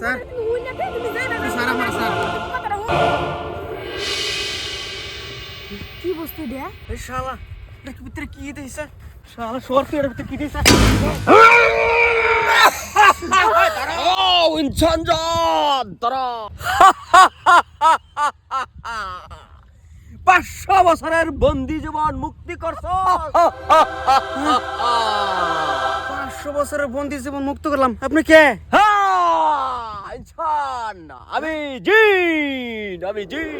Sir. Sir, আমার sir. কি বস্তু এটা? এই শালা এটার ভিতরে কি দিয়েছে শালা সরফি এটার ভিতরে কি দিয়েছে ও ইনসানজন তারা পাঁচশো বছরের বন্দি জীবন মুক্তি করছ। পাঁচশো বছরের বন্দি জীবন মুক্ত করলাম। আপনি কে? ইনসান আমি জিন আমি জিন।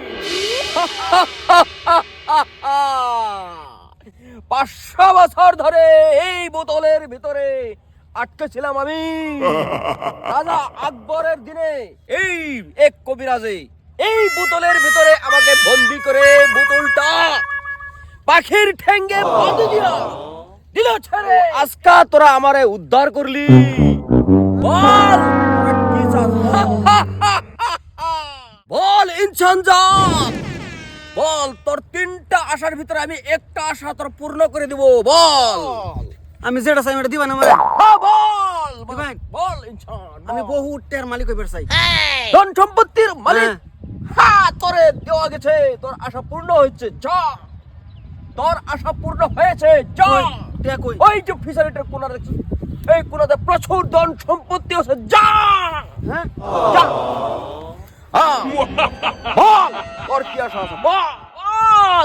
পাঁচশো বছর ধরে এই বোতলের ভিতরে আটকে ছিলাম আমি। রাজা আকবরের দিনে এই এক কবিরাজে এই বোতলের ভিতরে আমাকে বন্দি করে বোতলটা পাখির ঠেঙ্গে বাঁধে দিয়া দিল ছেড়ে। আজকা তোরা আমারে উদ্ধার করলি। বল? বল ইনসানজান বল তোর তিনটা আশার ভিতরে আমি একটা আশা তোর পূর্ণ করে দিব। বল। আমি যেটা চাই ওটা দিবেন আমার? হ্যাঁ, বল। বল ইনসান আমি বহু টের মালিক হইবার চাই ধন সম্পত্তির মালিক। হ্যাঁ। তোরে দেওয়া গেছে। তোর আশা পূর্ণ হয়েছে যা। তোর আশা পূর্ণ হয়েছে যা? ওই যে ফিশারিটার কোনা দেখছিস? এই কোনাতে প্রচুর ধন সম্পত্তি আছে যা হ্যাঁ। বল তোর কি আশা আছে বল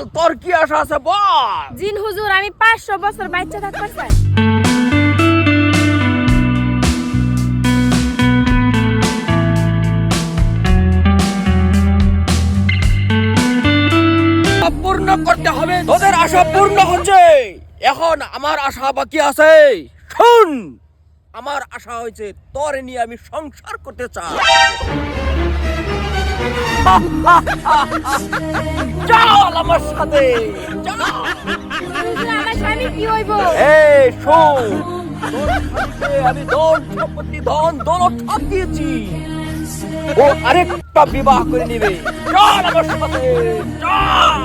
বল তোর কি আশা আছে বল। জিন হুজুর আমি পাঁচশো বছর বাচ্চা থাকতে চাই পূর্ণ করতে হবে তোদের আশা পূর্ণ হচ্ছে। এখন আমার আশা বাকি আছে শুন। আমার আশা হয়েছে তোর নিয়ে আমি সংসার করতে চাই। চল আমার সাথে। চল। হুজুর আমার স্বামী কি হইব? এই শোন। তোর স্বামীকে আমি ধন সম্পত্তি ধন দৌলত সব দিয়েছি ও আরেকটা বিবাহ করে নিবে। চল আমার সাথে চল।